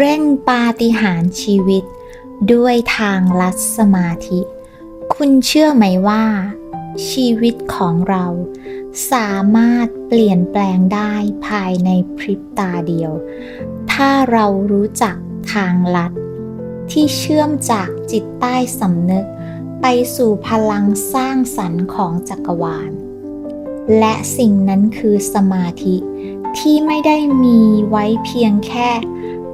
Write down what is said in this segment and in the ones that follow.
เร่งปาฏิหาริย์ชีวิต ด้วยทางลัดสมาธิ คุณเชื่อไหมว่า ชีวิตของเรา สามารถเปลี่ยนแปลงได้ภายในพริบตาเดียว ถ้าเรารู้จักทางลัด ที่เชื่อมจากจิตใต้สำนึก ไปสู่พลังสร้างสรรค์ของจักรวาล และสิ่งนั้นคือสมาธิที่ไม่ได้มีไว้เพียงแค่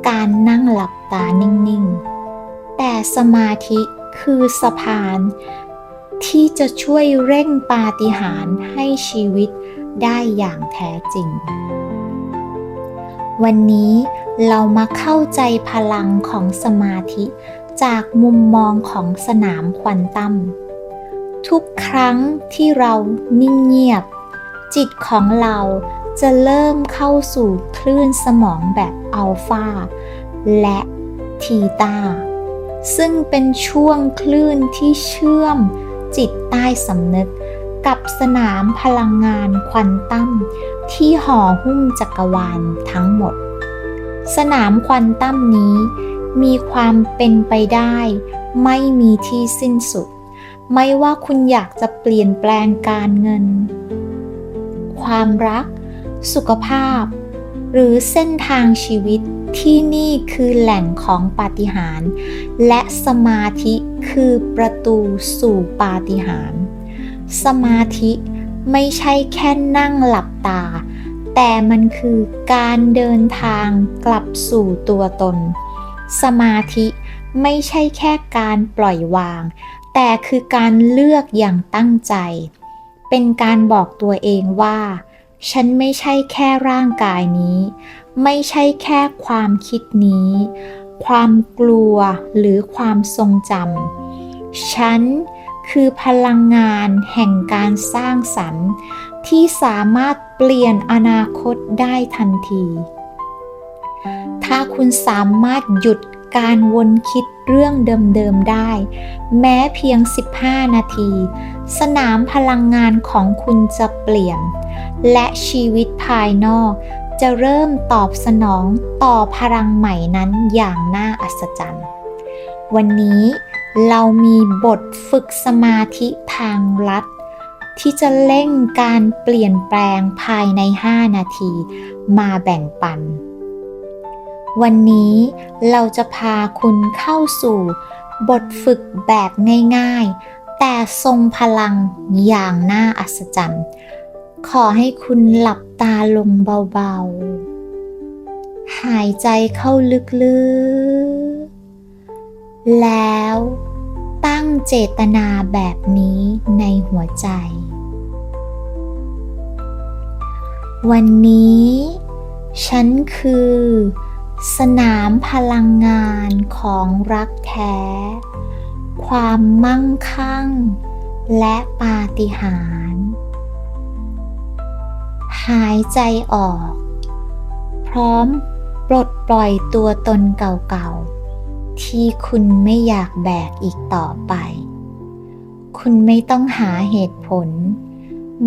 การนั่งหลับตานิ่งๆ แต่สมาธิคือสะพาน ที่จะช่วยเร่งปาฏิหาริย์ให้ชีวิตได้อย่างแท้จริง วันนี้เรามาเข้าใจพลังของสมาธิจากมุมมองของสนามควอนตัมทุกครั้งที่เรานิ่งเงียบ จิตของเราจะเริ่มเข้าสู่คลื่นสมองแบบอัลฟา และทีตาซึ่งเป็นช่วงคลื่นที่เชื่อมจิตใต้สำนึกกับสนามพลังงานควอนตัมที่ห่อหุ้มจักรวาลทั้งหมด สนามควอนตัมนี้มีความเป็นไปได้ ไม่มีที่สิ้นสุด ไม่ว่าคุณอยากจะเปลี่ยนแปลงการเงิน ความรัก สุขภาพ หรือเส้นทางชีวิตที่นี่คือแหล่งของปาฏิหาริย์และสมาธิคือประตูสู่ปาฏิหาริย์สมาธิไม่ใช่แค่นั่งหลับตา แต่มันคือการเดินทางกลับสู่ตัวตน สมาธิไม่ใช่แค่การปล่อยวาง แต่คือการเลือกอย่างตั้งใจ เป็นการบอกตัวเองว่า ฉันไม่ใช่แค่ร่างกายนี้ ไม่ใช่แค่ความคิดนี้ ความกลัวหรือความทรงจำ ฉันคือพลังงานแห่งการสร้างสรรค์ ที่สามารถเปลี่ยนอนาคตได้ทันที ถ้าคุณสามารถหยุดการวนคิดเรื่องเดิมๆได้ แม้เพียง 15 นาที สนามพลังงานของคุณจะเปลี่ยน และชีวิตภายนอก จะเริ่มตอบสนองต่อพลังใหม่นั้นอย่างน่าอัศจรรย์ วันนี้เรามีบทฝึกสมาธิทางลัด ที่จะเร่งการเปลี่ยนแปลงภายใน 5 นาทีมาแบ่งปัน วันนี้เราจะพาคุณเข้าสู่บทฝึกแบบง่ายๆ แต่ทรงพลังอย่างน่าอัศจรรย์ ขอให้คุณหลับตาลงเบาๆ หายใจเข้าลึกๆ แล้วตั้งเจตนาแบบนี้ในหัวใจ วันนี้ ฉันคือ สนามพลังงานของรักแท้ ความมั่งคั่ง และปาฏิหาริย์ หายใจออก พร้อมปลดปล่อยตัวตนเก่าๆ ที่คุณไม่อยากแบกอีกต่อไป คุณไม่ต้องหาเหตุผล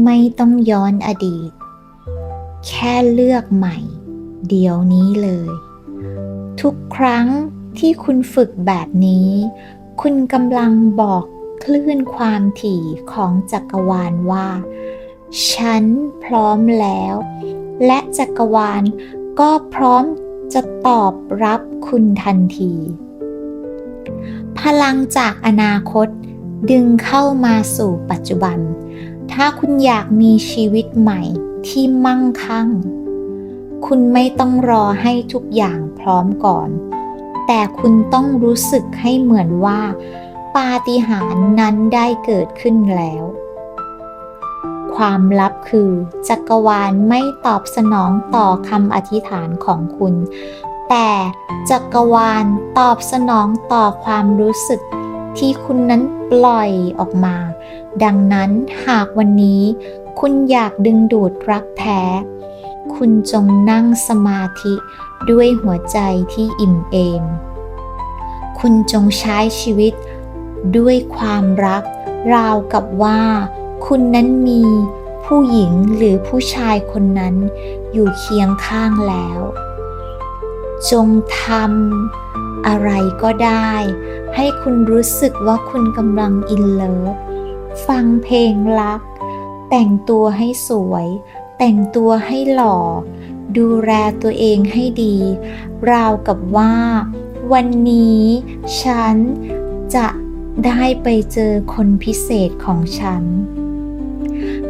ไม่ต้องย้อนอดีต แค่เลือกใหม่ เดี๋ยวนี้เลย ทุกครั้งที่คุณฝึกแบบนี้ คุณกำลังบอกคลื่นความถี่ของจักรวาลว่า ฉันพร้อมแล้ว และจักรวาลก็พร้อมจะตอบรับคุณทันที พลังจากอนาคตดึงเข้ามาสู่ปัจจุบัน ถ้าคุณอยากมีชีวิตใหม่ที่มั่งคั่ง คุณไม่ต้องรอให้ทุกอย่างพร้อมก่อน แต่คุณต้องรู้สึกให้เหมือนว่า ปาฏิหาริย์นั้นได้เกิดขึ้นแล้ว ความลับคือ จักรวาลไม่ตอบสนองต่อคำอธิษฐานของคุณ แต่จักรวาลตอบสนองต่อความรู้สึกที่คุณนั้นปล่อยออกมา ดังนั้นหากวันนี้ คุณอยากดึงดูดรักแท้ คุณจงนั่งสมาธิด้วยหัวใจที่อิ่มเอม คุณจงใช้ชีวิตด้วยความรักราวกับว่า คุณนั้นมีผู้หญิงหรือผู้ชายคนนั้นอยู่เคียงข้างแล้ว จงทำอะไรก็ได้ ให้คุณรู้สึกว่าคุณกำลังอินเลิฟฟังเพลงรัก แต่งตัวให้สวย แต่งตัวให้หล่อ ดูแลตัวเองให้ดี ราวกับว่า วันนี้ฉันจะได้ไปเจอคนพิเศษของฉัน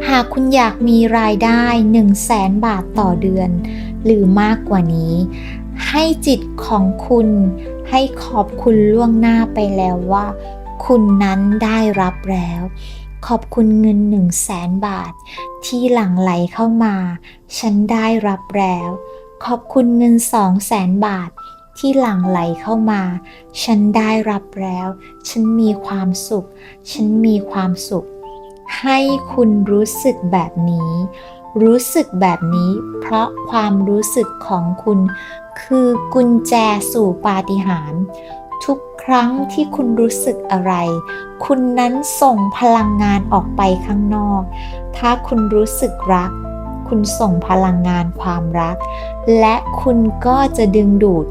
หากคุณอยากมีรายได้ 1 0 0 0 0แสนบาทต่อเดือน หรือมากกว่านี้ ให้จิตของคุณให้ขอบคุณล่วงหน้าไปแล้วว่า คุณนั้นได้รับแล้ว ขอบคุณเงิน1 0 0 0 0แสนบาท ที่หลั่งไหลเข้ามา ฉันได้รับแล้ว ขอบคุณเงิน2 0 0แสนบาทที่หลั่งไหลเข้ามา ฉันได้รับแล้ว ฉันมีความสุข ฉันมีความสุข ให้คุณรู้สึกแบบนี้ รู้สึกแบบนี้ เพราะความรู้สึกของคุณ คือกุญแจสู่ปาฏิหาริย์ทุกครั้งที่คุณรู้สึกอะไร คุณนั้นส่งพลังงานออกไปข้างนอก ถ้าคุณรู้สึกรัก คุณส่งพลังงานความรัก และคุณก็จะดึงดูด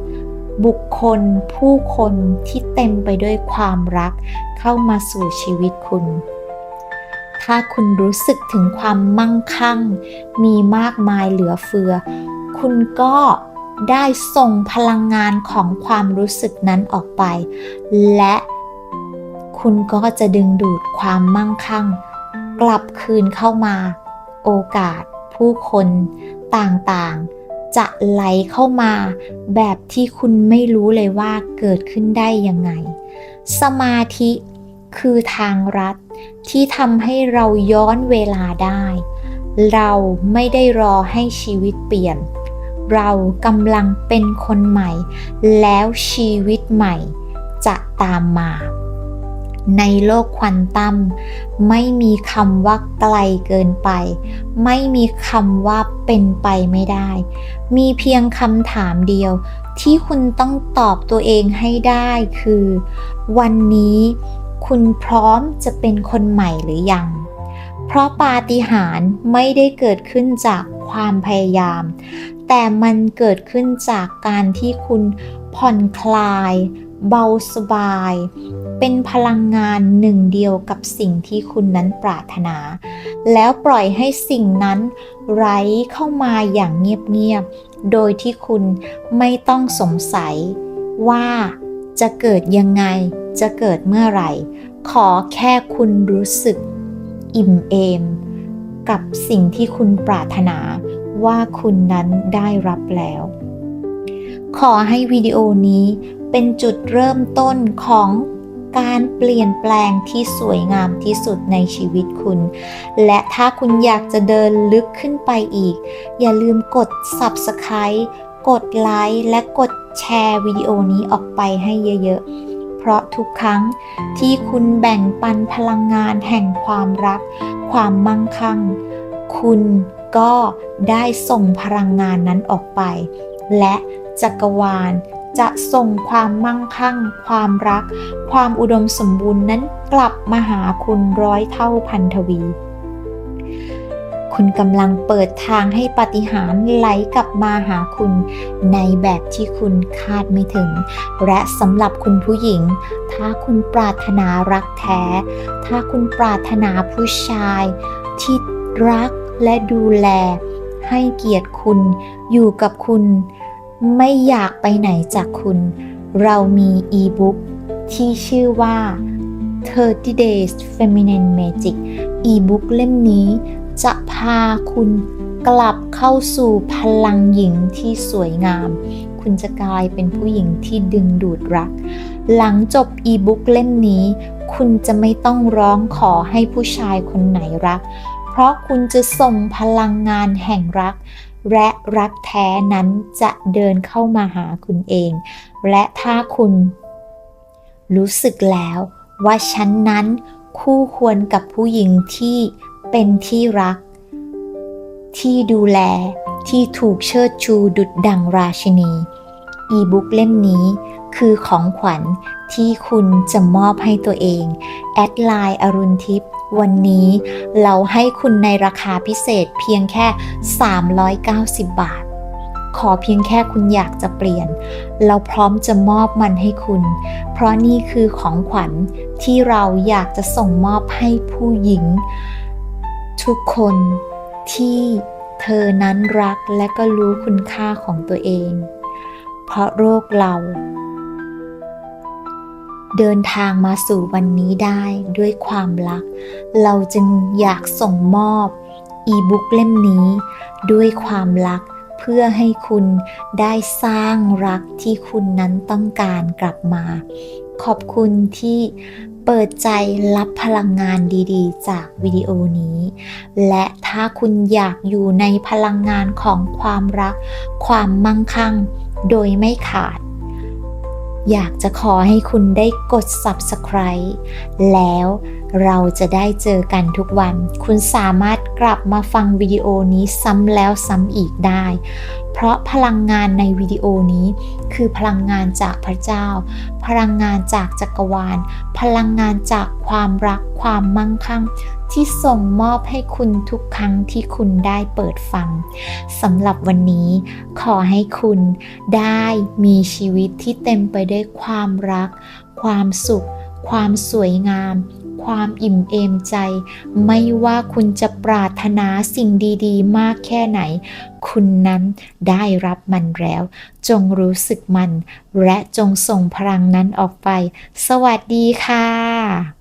บุคคลผู้คนที่เต็มไปด้วยความรักเข้ามาสู่ชีวิตคุณ ถ้าคุณรู้สึกถึงความมั่งคั่ง มีมากมายเหลือเฟือ คุณก็ได้ส่งพลังงานของความรู้สึกนั้นออกไป และคุณก็จะดึงดูดความมั่งคั่ง กลับคืนเข้ามา โอกาส ผู้คนต่างๆ จะไหลเข้ามาแบบที่คุณไม่รู้เลยว่าเกิดขึ้นได้ยังไง สมาธิคือทางรัด ที่ทำให้เราย้อนเวลาได้ เราไม่ได้รอให้ชีวิตเปลี่ยน เรากำลังเป็นคนใหม่ แล้วชีวิตใหม่จะตามมา ในโลกควอนตัมไม่มีคำว่าไกลเกินไป ไม่มีคำว่าเป็นไปไม่ได้ มีเพียงคำถามเดียวที่คุณต้องตอบตัวเองให้ได้คือ วันนี้ คุณพร้อมจะเป็นคนใหม่หรือยัง เพราะปาฏิหาริย์ไม่ได้เกิดขึ้นจากความพยายาม แต่มันเกิดขึ้นจากการที่คุณผ่อนคลาย เบาสบาย เป็นพลังงานหนึ่งเดียวกับสิ่งที่คุณนั้นปรารถนา แล้วปล่อยให้สิ่งนั้นไหลเข้ามาอย่างเงียบๆ โดยที่คุณไม่ต้องสงสัยว่า จะเกิดยังไง จะเกิดเมื่อไหร่ ขอแค่คุณรู้สึก อิ่มเอม กับสิ่งที่คุณปรารถนาว่าคุณนั้นได้รับแล้ว ขอให้วิดีโอนี้เป็นจุดเริ่มต้นของการเปลี่ยนแปลงที่สวยงามที่สุดในชีวิตคุณ และถ้าคุณอยากจะเดินลึกขึ้นไปอีก อย่าลืมกด Subscribe กดไลค์และกดแชร์วิดีโอนี้ออกไปให้เยอะๆ เพราะทุกครั้งที่คุณแบ่งปันพลังงานแห่งความรัก ความมั่งคั่ง คุณก็ได้ส่งพลังงานนั้นออกไป และจักรวาลจะส่งความมั่งคั่ง ความรัก ความอุดมสมบูรณ์นั้นกลับมาหาคุณร้อยเท่าพันทวี คุณกำลังเปิดทางให้ปาฏิหาริย์ไหลกลับมาหาคุณ ในแบบที่คุณคาดไม่ถึง และสำหรับคุณผู้หญิง ถ้าคุณปรารถนารักแท้ ถ้าคุณปรารถนาผู้ชาย ที่รักและดูแล ให้เกียรติคุณ อยู่กับคุณ ไม่อยากไปไหนจากคุณ เรามีอีบุ๊กที่ชื่อว่า 30 Days Feminine Magic อีบุ๊กเล่มนี้ จะพาคุณกลับเข้าสู่พลังหญิงที่สวยงาม คุณจะกลายเป็นผู้หญิงที่ดึงดูดรัก หลังจบอีบุ๊กเล่มนี้ คุณจะไม่ต้องร้องขอให้ผู้ชายคนไหนรัก เพราะคุณจะส่งพลังงานแห่งรัก และรักแท้นั้นจะเดินเข้ามาหาคุณเอง และถ้าคุณ รู้สึกแล้วว่าฉันนั้นคู่ควรกับผู้หญิงที่ เป็นที่รัก ที่ดูแลที่ถูกเชิดชูดุดดังราชินี อีบุ๊กเล่มนี้คือของขวัญที่คุณจะมอบให้ตัวเอง แอดไลน์อรุณทิพย์วันนี้เราให้คุณในราคาพิเศษเพียงแค่ 390 บาท ขอเพียงแค่คุณอยากจะเปลี่ยน เราพร้อมจะมอบมันให้คุณ เพราะนี่คือของขวัญที่เราอยากจะส่งมอบให้ผู้หญิง ทุกคนที่เธอนั้นรักและก็รู้คุณค่าของตัวเอง เพราะโรคเรา เดินทางมาสู่วันนี้ได้ด้วยความรัก เราจึงอยากส่งมอบอีบุ๊กเล่มนี้ด้วยความรักเพื่อให้คุณได้สร้างรักที่คุณนั้นต้องการกลับมา ขอบคุณที่ เปิดใจรับพลังงานดีๆ จากวิดีโอนี้ และถ้าคุณอยากอยู่ในพลังงานของความรัก ความมั่งคั่ง โดยไม่ขาด อยากจะขอให้คุณได้กด subscribe แล้วเราจะได้เจอกันทุกวัน คุณสามารถกลับมาฟังวิดีโอนี้ซ้ำแล้วซ้ำอีกได้ เพราะพลังงานในวิดีโอนี้คือพลังงานจากพระเจ้า พลังงานจากจักรวาล พลังงานจากความรักความมั่งคั่ง ที่ส่งมอบให้คุณทุกครั้งที่คุณได้เปิดฟังสำหรับวันนี้ขอให้คุณได้มีชีวิตที่เต็มไปด้วยความรัก ความสุข ความสวยงาม ความอิ่มเอมใจ ไม่ว่าคุณจะปรารถนาสิ่งดีๆ มากแค่ไหน คุณนั้นได้รับมันแล้ว จงรู้สึกมัน และจงส่งพลังนั้นออกไป สวัสดีค่ะ